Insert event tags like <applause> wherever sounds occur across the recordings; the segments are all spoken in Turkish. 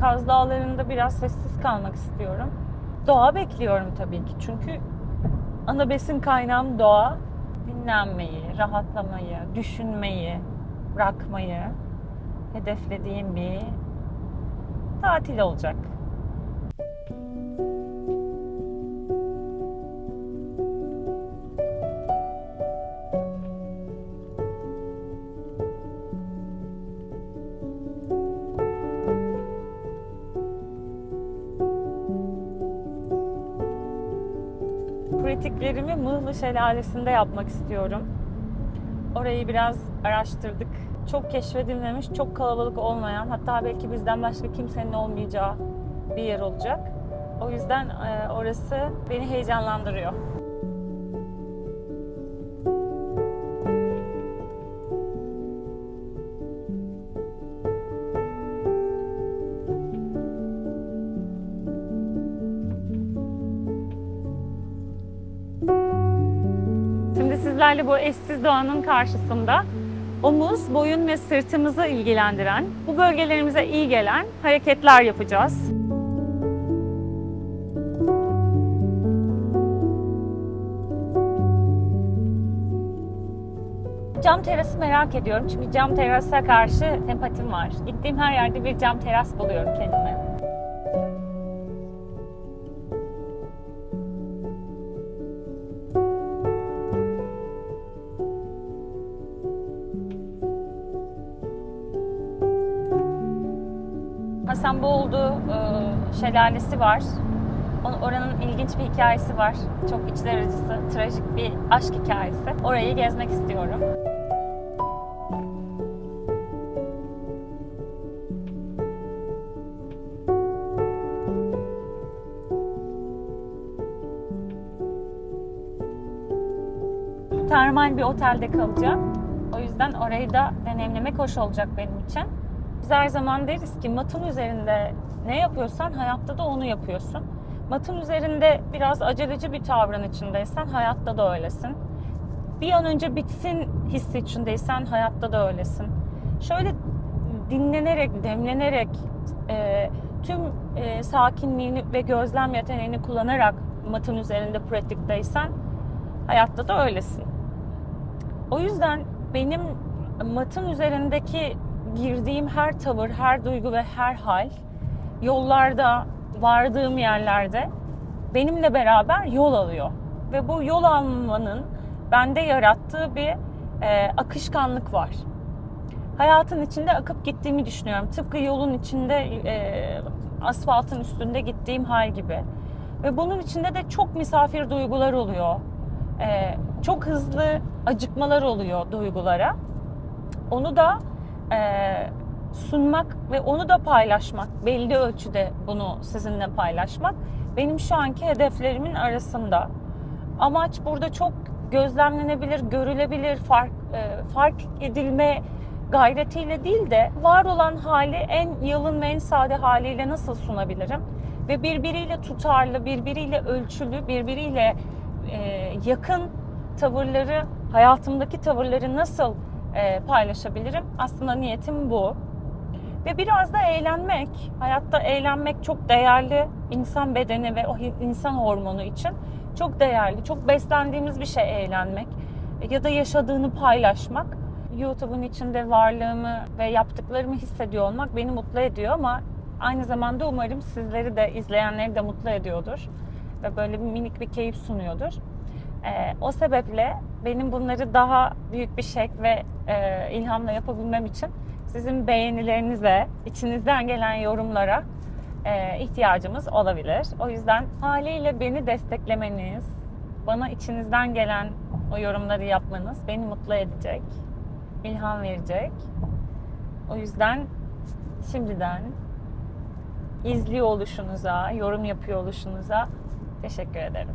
Kaz Dağları'nda biraz sessiz kalmak istiyorum. Doğa bekliyorum tabii ki. Çünkü ana besin kaynağım doğa. Dinlenmeyi, rahatlamayı, düşünmeyi, bırakmayı hedeflediğim bir tatil olacak. Pratiklerimi Mığlı Şelalesi'nde yapmak istiyorum. Orayı biraz araştırdık. Çok keşfedilmemiş, çok kalabalık olmayan, hatta belki bizden başka kimsenin olmayacağı bir yer olacak. O yüzden e, orası beni heyecanlandırıyor. Sizlerle bu eşsiz doğanın karşısında omuz, boyun ve sırtımızı ilgilendiren, bu bölgelerimize iyi gelen hareketler yapacağız. Cam terası merak ediyorum çünkü cam terasa karşı sempatim var. Gittiğim her yerde bir cam teras buluyorum kendime. Hasanboğlu e, şelalesi var. Oranın ilginç bir hikayesi var. Çok içler acısı, trajik bir aşk hikayesi. Orayı gezmek istiyorum. Termal bir otelde kalacağım. O yüzden orayı da deneyimlemek hoş olacak benim için. Biz her zaman deriz ki matın üzerinde ne yapıyorsan hayatta da onu yapıyorsun. Matın üzerinde biraz aceleci bir tavrın içindeysen hayatta da öylesin. Bir an önce bitsin hissi içindeysen hayatta da öylesin. Şöyle dinlenerek, demlenerek, e, tüm e, sakinliğini ve gözlem yeteneğini kullanarak matın üzerinde pratikteysen hayatta da öylesin. O yüzden benim matın üzerindeki girdiğim her tavır, her duygu ve her hal yollarda, vardığım yerlerde benimle beraber yol alıyor. Ve bu yol almanın bende yarattığı bir e, akışkanlık var. Hayatın içinde akıp gittiğimi düşünüyorum. Tıpkı yolun içinde, e, asfaltın üstünde gittiğim hal gibi. Ve bunun içinde de çok misafir duygular oluyor. E, çok hızlı acıkmalar oluyor duygulara. Onu da e, sunmak ve onu da paylaşmak, belli ölçüde bunu sizinle paylaşmak benim şu anki hedeflerimin arasında. Amaç burada çok gözlemlenebilir, görülebilir, fark, e, fark edilme gayretiyle değil de var olan hali en yalın ve en sade haliyle nasıl sunabilirim? Ve birbiriyle tutarlı, birbiriyle ölçülü, birbiriyle e, yakın tavırları, hayatımdaki tavırları nasıl e, paylaşabilirim? Aslında niyetim bu. Ve biraz da eğlenmek. Hayatta eğlenmek çok değerli. insan bedeni ve o insan hormonu için çok değerli. Çok beslendiğimiz bir şey eğlenmek. Ya da yaşadığını paylaşmak. YouTube'un içinde varlığımı ve yaptıklarımı hissediyor olmak beni mutlu ediyor ama aynı zamanda umarım sizleri de izleyenleri de mutlu ediyordur. Ve böyle bir minik bir keyif sunuyordur. Ee, o sebeple benim bunları daha büyük bir şek ve e, ilhamla yapabilmem için sizin beğenilerinize, içinizden gelen yorumlara e, ihtiyacımız olabilir. O yüzden haliyle beni desteklemeniz, bana içinizden gelen o yorumları yapmanız beni mutlu edecek, ilham verecek. O yüzden şimdiden izliyor oluşunuza, yorum yapıyor oluşunuza teşekkür ederim.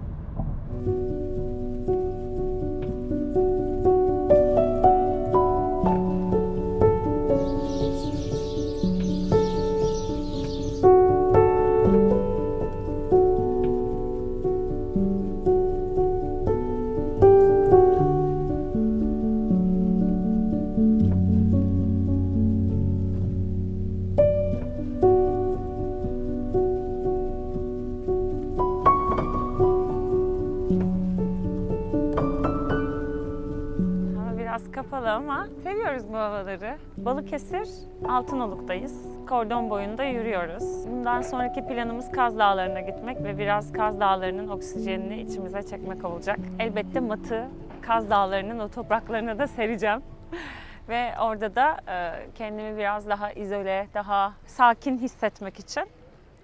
Seviyoruz bu havaları. Balıkesir, Altınoluk'tayız. Kordon boyunda yürüyoruz. Bundan sonraki planımız Kaz Dağları'na gitmek ve biraz Kaz Dağları'nın oksijenini içimize çekmek olacak. Elbette matı Kaz Dağları'nın o topraklarına da sereceğim. <laughs> ve orada da e, kendimi biraz daha izole, daha sakin hissetmek için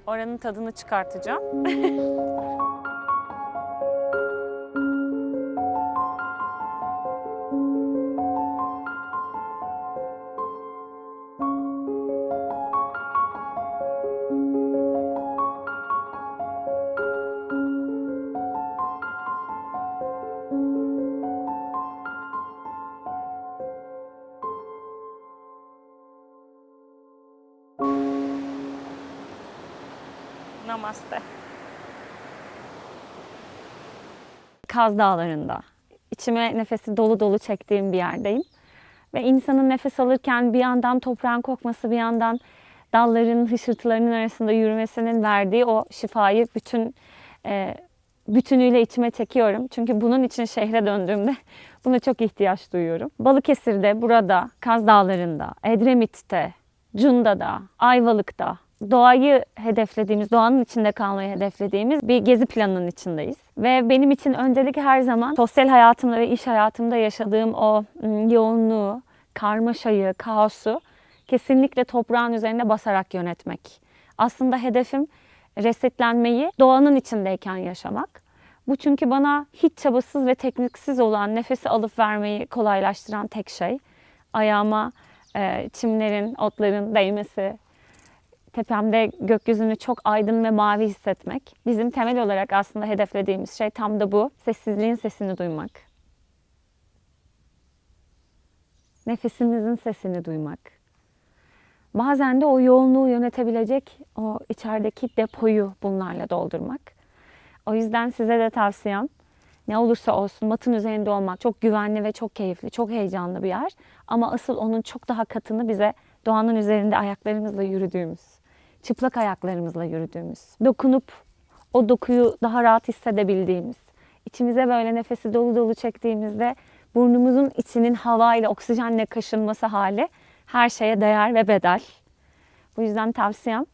oranın tadını çıkartacağım. <laughs> Namaste. Kaz Dağları'nda. İçime nefesi dolu dolu çektiğim bir yerdeyim. Ve insanın nefes alırken bir yandan toprağın kokması, bir yandan dalların hışırtılarının arasında yürümesinin verdiği o şifayı bütün e, bütünüyle içime çekiyorum. Çünkü bunun için şehre döndüğümde <laughs> buna çok ihtiyaç duyuyorum. Balıkesir'de, burada, Kaz Dağları'nda, Edremit'te, Cunda'da, Ayvalık'ta doğayı hedeflediğimiz, doğanın içinde kalmayı hedeflediğimiz bir gezi planının içindeyiz. Ve benim için öncelik her zaman sosyal hayatımda ve iş hayatımda yaşadığım o yoğunluğu, karmaşayı, kaosu kesinlikle toprağın üzerine basarak yönetmek. Aslında hedefim resetlenmeyi doğanın içindeyken yaşamak. Bu çünkü bana hiç çabasız ve tekniksiz olan nefesi alıp vermeyi kolaylaştıran tek şey. Ayağıma çimlerin, otların değmesi, tepemde gökyüzünü çok aydın ve mavi hissetmek. Bizim temel olarak aslında hedeflediğimiz şey tam da bu. Sessizliğin sesini duymak. Nefesimizin sesini duymak. Bazen de o yoğunluğu yönetebilecek o içerideki depoyu bunlarla doldurmak. O yüzden size de tavsiyem ne olursa olsun matın üzerinde olmak çok güvenli ve çok keyifli, çok heyecanlı bir yer. Ama asıl onun çok daha katını bize doğanın üzerinde ayaklarımızla yürüdüğümüz, çıplak ayaklarımızla yürüdüğümüz, dokunup o dokuyu daha rahat hissedebildiğimiz, içimize böyle nefesi dolu dolu çektiğimizde burnumuzun içinin havayla, oksijenle kaşınması hali her şeye değer ve bedel. Bu yüzden tavsiyem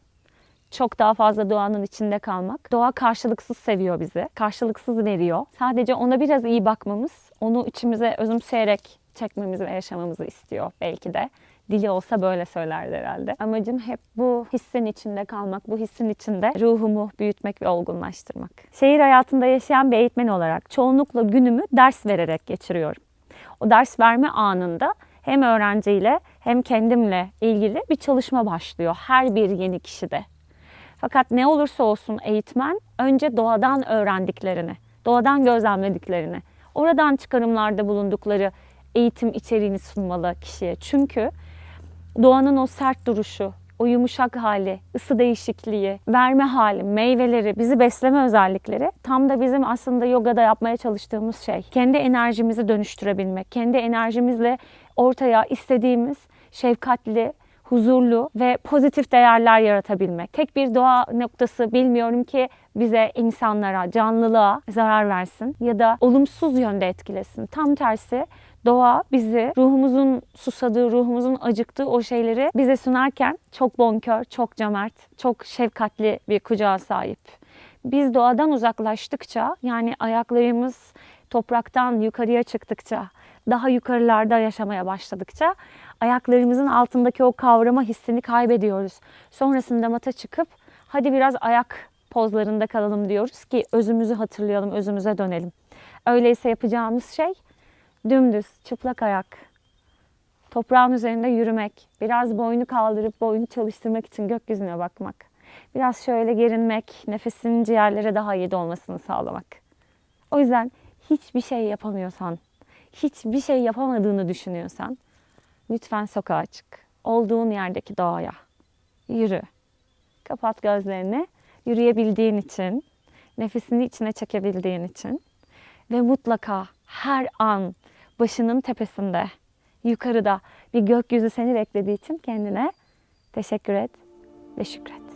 çok daha fazla doğanın içinde kalmak. Doğa karşılıksız seviyor bizi, karşılıksız veriyor. Sadece ona biraz iyi bakmamız, onu içimize özümseyerek çekmemizi ve yaşamamızı istiyor belki de. Dili olsa böyle söylerdi herhalde. Amacım hep bu hissin içinde kalmak, bu hissin içinde ruhumu büyütmek ve olgunlaştırmak. Şehir hayatında yaşayan bir eğitmen olarak çoğunlukla günümü ders vererek geçiriyorum. O ders verme anında hem öğrenciyle hem kendimle ilgili bir çalışma başlıyor her bir yeni kişide. Fakat ne olursa olsun eğitmen önce doğadan öğrendiklerini, doğadan gözlemlediklerini, oradan çıkarımlarda bulundukları eğitim içeriğini sunmalı kişiye. Çünkü doğanın o sert duruşu, o yumuşak hali, ısı değişikliği, verme hali, meyveleri, bizi besleme özellikleri tam da bizim aslında yogada yapmaya çalıştığımız şey. Kendi enerjimizi dönüştürebilmek, kendi enerjimizle ortaya istediğimiz şefkatli, huzurlu ve pozitif değerler yaratabilmek. Tek bir doğa noktası bilmiyorum ki bize insanlara, canlılığa zarar versin ya da olumsuz yönde etkilesin. Tam tersi doğa bizi ruhumuzun susadığı, ruhumuzun acıktığı o şeyleri bize sunarken çok bonkör, çok cömert, çok şefkatli bir kucağa sahip. Biz doğadan uzaklaştıkça yani ayaklarımız topraktan yukarıya çıktıkça, daha yukarılarda yaşamaya başladıkça ayaklarımızın altındaki o kavrama hissini kaybediyoruz. Sonrasında mata çıkıp hadi biraz ayak pozlarında kalalım diyoruz ki özümüzü hatırlayalım, özümüze dönelim. Öyleyse yapacağımız şey dümdüz, çıplak ayak, toprağın üzerinde yürümek, biraz boynu kaldırıp boynu çalıştırmak için gökyüzüne bakmak, biraz şöyle gerinmek, nefesinin ciğerlere daha iyi dolmasını sağlamak. O yüzden hiçbir şey yapamıyorsan, hiçbir şey yapamadığını düşünüyorsan lütfen sokağa çık. Olduğun yerdeki doğaya yürü. Kapat gözlerini. Yürüyebildiğin için, nefesini içine çekebildiğin için ve mutlaka her an başının tepesinde, yukarıda bir gökyüzü seni beklediği için kendine teşekkür et ve şükret.